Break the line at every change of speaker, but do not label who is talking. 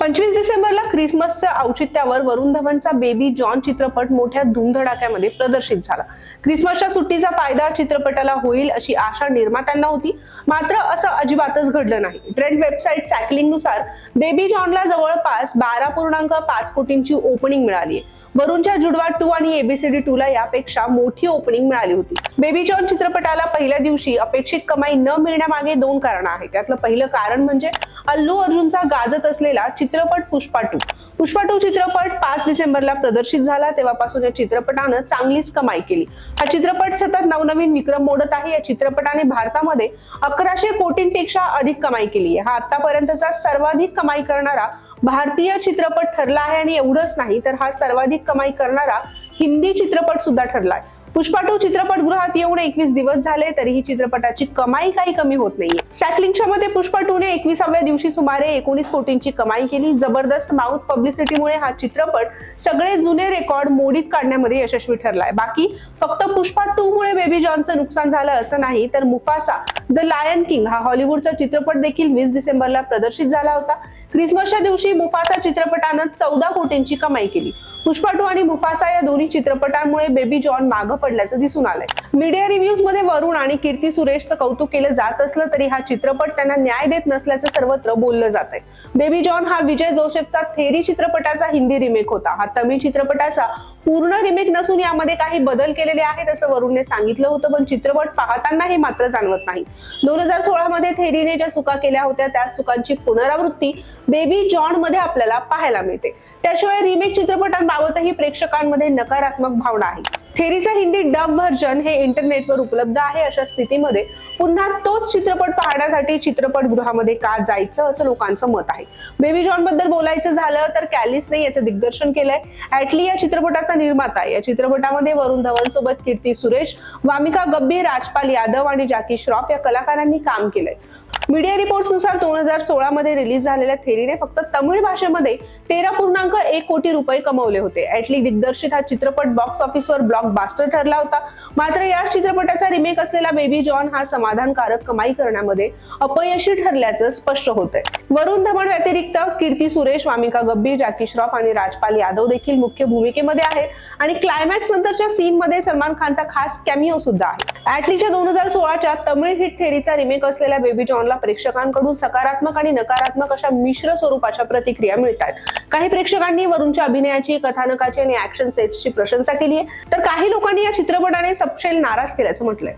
पंचवीस डिसेंबरला क्रिसमसच्या औचित्यावर वरुण धवनचा बेबी जॉन चित्रपट मोठ्या धुमधडाक्यामध्ये प्रदर्शित झाला. क्रिसमसच्या सुट्टीचा फायदा चित्रपटाला होईल अशी आशा निर्मात्यांना होती. मात्र असं अजिबातच घडलं नाही. ट्रेंड वेबसाईट सॅकलिंगनुसार बेबी जॉनला जवळपास बारा पूर्णांक पाच कोटींची ओपनिंग मिळाली वरुणच्या जुडवा टू आणि A B C D two ला यापेक्षा मोठी ओपनिंग मिळाली होती. बेबी जॉन चित्रपटाला पहिल्या दिवशी अपेक्षित कमाई न मिळण्यामागे दोन कारण आहेत. त्यातलं पहिलं कारण म्हणजे अल्लू अर्जुनचा गाजत असलेला चित्रपट पुष्पा टू पुष्पा टू चित्रपट पाच डिसेंबरला प्रदर्शित झाला. तेव्हापासून या चित्रपटानं चांगलीच कमाई केली. हा चित्रपट सतत नवनवीन विक्रम मोडत आहे. या चित्रपटाने भारतामध्ये अकराशे कोटींपेक्षा अधिक कमाई केली आहे. हा आतापर्यंतचा सर्वाधिक कमाई करणारा भारतीय चित्रपट ठरला आहे आणि एवढंच नाही तर हा सर्वाधिक कमाई करणारा हिंदी चित्रपट सुद्धा ठरलाय पुष्पा टू चित्रपटगृहात येऊन एकवीस दिवस झाले तरीही चित्रपटाची कमाई काही कमी होत नाहीये. सॅकलिंगच्या मध्ये पुष्पा टू ने एकविसाव्या दिवशी सुमारे एकोणीस कोटींची कमाई केली. जबरदस्त माउथ पब्लिसिटीमुळे हा चित्रपट सगळे जुने रेकॉर्ड मोडीत काढण्यामध्ये यशस्वी ठरलाय. बाकी फक्त पुष्पा टू मुळे बेबी जॉनचं नुकसान झालं असं नाही तर मुफासा द लायन किंग हा हॉलिवूडचा चित्रपट देखील वीस डिसेंबरला प्रदर्शित झाला होता. क्रिसमसच्या दिवशी मुफासा चित्रपटानं चौदा कोटींची कमाई केली. पुष्पा टू आणि मुफासा या दोन्ही चित्रपटांमुळे बेबी जॉन मागं पडल्याचं दिसून आलंय. मीडिया रिव्ह्यूजमध्ये वरुण आणि कीर्ती सुरेशचं कौतुक केलं जात असलं तरी हा चित्रपट त्यांना न्याय देत नसल्याचं सर्वत्र बोललं जात आहे बेबी जॉन हा विजय जोसेफचा थेरी चित्रपटाचा हिंदी रिमेक होता. हा तमिळ चित्रपटाचा पूर्ण रिमेक नसून यामध्ये काही बदल केलेले आहेत असं वरुणने सांगितलं होतं पण चित्रपट पाहताना हे मात्र जाणवत नाही. दोन हजार सोळा मध्ये थेरीने ज्या चुका केल्या होत्या त्याच चुकांची पुनरावृत्ती बेबी जॉनमध्ये आपल्याला पाहायला मिळते. त्याशिवाय रिमेक चित्रपटांबाबतही प्रेक्षकांमध्ये नकारात्मक भावना आहे. थेरीचा हिंदी डब व्हर्जन हे इंटरनेटवर उपलब्ध आहे. अशा स्थितीमध्ये पुन्हा तोच चित्रपट पाहण्यासाठी चित्रपटगृहामध्ये का जायचं असं लोकांचं मत आहे. बेबी जॉनबद्दल बोलायचं झालं तर कॅलिसने याचं दिग्दर्शन केलंय. ऍटली या चित्रपटाचा निर्माता आहे. या चित्रपटामध्ये वरुण धवन सोबत कीर्ती सुरेश वामिका गब्बी राजपाल यादव आणि जॅकी श्रॉफ या कलाकारांनी काम केलंय. मीडिया रिपोर्ट्सनुसार दोन हजार सोळा मध्ये रिलीज झालेल्या थेरीने फक्त तमिळ भाषेमध्ये तेरा पूर्णांक एक कोटी रुपये कमवले होते. ऍटली दिग्दर्शित हा चित्रपट बॉक्स ऑफिसवर ब्लॉकबास्टर ठरला होता. मात्र या चित्रपटाचा रिमेक असलेला बेबी जॉन हा समाधानकारक कमाई करण्यामध्ये अपयशी ठरल्याचं स्पष्ट होतंय. वरुण धवन व्यतिरिक्त कीर्ती सुरेश वामिका गब्बी जॅकी श्रॉफ आणि राजपाल यादव देखील मुख्य भूमिकेमध्ये आहेत. आणि क्लायमॅक्स नंतरच्या सीन मध्ये सलमान खानचा खास कॅमिओ सुद्धा आहे. ऍटलीच्या दोन हजार सोळाच्या तमिळ हिट थेरीचा रिमेक असलेल्या बेबी जॉनला प्रेक्षकांकडून सकारात्मक आणि नकारात्मक अशा मिश्र स्वरूपाच्या प्रतिक्रिया मिळतात. काही प्रेक्षकांनी वरुणच्या अभिनयाची कथानकाची आणि ऍक्शन सेट्सची प्रशंसा केली आहे तर काही लोकांनी या चित्रपटाने सपशेल नाराज केल्याचं म्हटलंय.